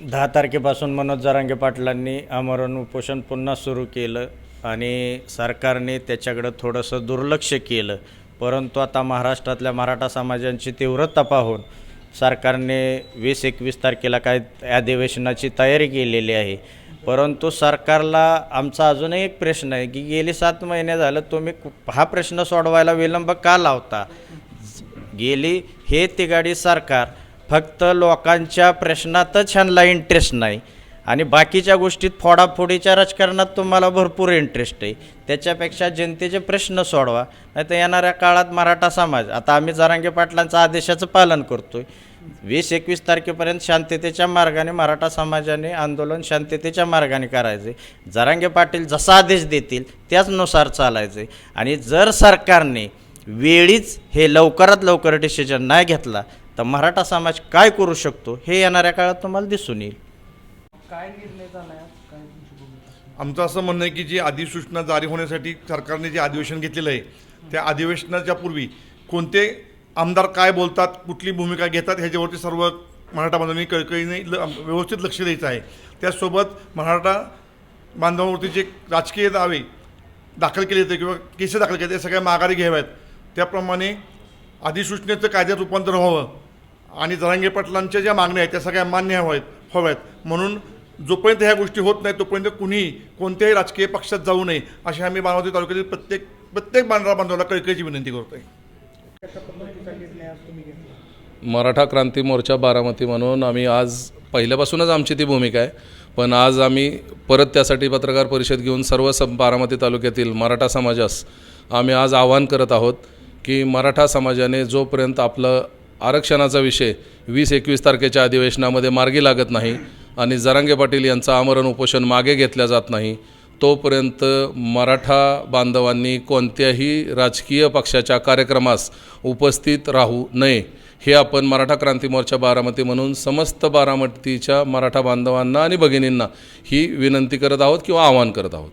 दहा तारखेपासून मनोज जरांगे पाटलांनी आमरण उपोषण पुन्हा सुरू केलं आणि सरकारने त्याच्याकडं थोडंसं दुर्लक्ष केलं. परंतु आता महाराष्ट्रातल्या मराठा समाजांची तीव्रता पाहून सरकारने वीस एकवीस तारखेला काय अधिवेशनाची तयारी केलेली आहे. परंतु सरकारला आमचा अजूनही एक प्रश्न आहे की गेली सात महिने झालं तुम्ही हा प्रश्न सोडवायला विलंब का लावता? गेली हे तिगाडी सरकार फक्त लोकांच्या प्रश्नातच ह्यांना इंटरेस्ट नाही. आणि बाकीच्या गोष्टीत फोडाफोडीच्या राजकारणात तुम्हाला भरपूर इंटरेस्ट आहे. त्याच्यापेक्षा जनतेचे प्रश्न सोडवा. नाही तर येणाऱ्या काळात मराठा समाज आता आम्ही जरांगे पाटलांच्या आदेशाचं पालन करतोय. वीस एकवीस तारखेपर्यंत शांततेच्या मार्गाने मराठा समाजाने आंदोलन शांततेच्या मार्गाने करायचे जरांगे पाटील जसा आदेश देतील त्याचनुसार चालायचे आणि जर सरकारने वेळीच हे लवकरात लवकर डिसिजन नाही घेतला तर मराठा समाज काय करू शकतो हे येणाऱ्या काळात तुम्हाला दिसून येईल. काय निर्णय झाला काय आमचं असं म्हणणं आहे की जी अधिसूचना जारी होण्यासाठी सरकारने जे अधिवेशन घेतलेलं आहे त्या अधिवेशनाच्या पूर्वी कोणते आमदार काय बोलतात कुठली भूमिका घेतात ह्याच्यावरती सर्व मराठा बांधवांनी कळकळीने ल व्यवस्थित लक्ष द्यायचं आहे. त्याचसोबत मराठा बांधवांवरती जे राजकीय दावे दाखल केले होते किंवा केस दाखल केले ते सगळ्या माघारी घ्याव्यात. त्याप्रमाणे अधिसूचनेचं कायद्यात रूपांतर व्हावं. आणि जरांगे पाटलांच्या ज्या मागण्या आहेत त्या सगळ्या मान्य हव्यात हव्यात. म्हणून जोपर्यंत ह्या गोष्टी होत नाहीत तोपर्यंत कुणीही कोणत्याही राजकीय पक्षात जाऊ नये अशी आम्ही बारामती तालुक्यातील प्रत्येक प्रत्येक बांधवा बांधवाला कळकळीची विनंती करतोय. आहे आज मराठा क्रांती मोर्चा बारामती म्हणून आम्ही आज पहिल्यापासूनच आमची ती भूमिका आहे. पण आज आम्ही परत त्यासाठी पत्रकार परिषद घेऊन सर्व स बारामती तालुक्यातील मराठा समाजास आम्ही आज आवाहन करत आहोत की मराठा समाजाने जोपर्यंत आपलं आरक्षणाचा विषय वीस एकवीस तारखेच्या अधिवेशनामध्ये मार्गी लागत नाही आणि जरांगे पाटील यांचं आमरण उपोषण मागे घेतल्या जात नाही तोपर्यंत मराठा बांधवांनी कोणत्याही राजकीय पक्षाच्या कार्यक्रमास उपस्थित राहू नये. हे आपण मराठा क्रांती मोर्चा बारामती म्हणून समस्त बारामतीच्या मराठा बांधवांना आणि भगिनींना ही विनंती करत आहोत किंवा आवाहन करत आहोत.